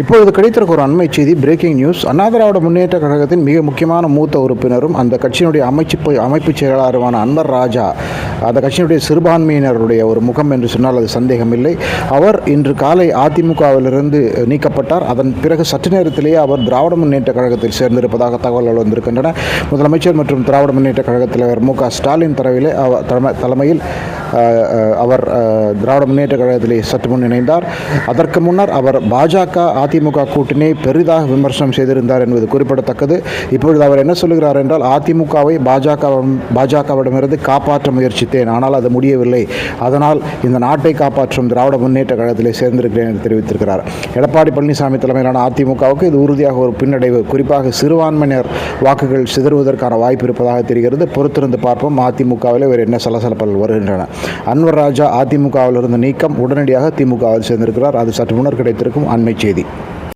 இப்பொழுது கிடைத்திருக்க ஒரு அண்மை செய்தி பிரேக்கிங் நியூஸ் அண்ணா திராவிட முன்னேற்ற கழகத்தின் மிக முக்கியமான மூத்த உறுப்பினரும் அந்த கட்சியினுடைய அமைச்சு அமைப்பு செயலாளருமான அன்வர் ராஜா அந்த கட்சியினுடைய சிறுபான்மையினருடைய ஒரு முகம் என்று சொன்னால் அது சந்தேகமில்லை. அவர் இன்று காலை அதிமுகவிலிருந்து நீக்கப்பட்டார். அதன் பிறகு சற்று நேரத்திலேயே அவர் திராவிட முன்னேற்ற கழகத்தில் சேர்ந்திருப்பதாக தகவல்கள் வந்திருக்கின்றன. முதலமைச்சர் மற்றும் திராவிட முன்னேற்ற கழக தலைவர் மு க ஸ்டாலின் தலைவிலே தலைம- தலைமையில் அவர் திராவிட முன்னேற்ற கழகத்திலே சற்று முன் இணைந்தார். அதற்கு முன்னர் அவர் பாஜக அதிமுக கூட்டணியை பெரிதாக விமர்சனம் செய்திருந்தார் என்பது குறிப்பிடத்தக்கது. இப்பொழுது அவர் என்ன சொல்கிறார் என்றால் அதிமுகவை பாஜக பாஜகவிடமிருந்து காப்பாற்ற முயற்சித்தேன். ஆனால் அது முடியவில்லை. அதனால் இந்த நாட்டை காப்பாற்றும் திராவிட முன்னேற்ற கழகத்திலே சேர்ந்திருக்கிறேன் என்று தெரிவித்திருக்கிறார். எடப்பாடி பழனிசாமி தலைமையிலான அதிமுகவுக்கு இது உறுதியாக ஒரு பின்னடைவு. குறிப்பாக சிறுபான்மையினர் வாக்குகள் சிதறுவதற்கான வாய்ப்பு இருப்பதாக தெரிகிறது. பொறுத்திருந்து பார்ப்போம். அதிமுகவில் வேறு என்ன சலசலப்பல் வருகின்றன. அன்வர் ராஜா அதிமுகவிலிருந்து நீக்கம் உடனடியாக திமுகவில் சேர்ந்திருக்கிறார். அது சற்று முன்னர் கிடைத்திருக்கும் அண்மை செய்தி.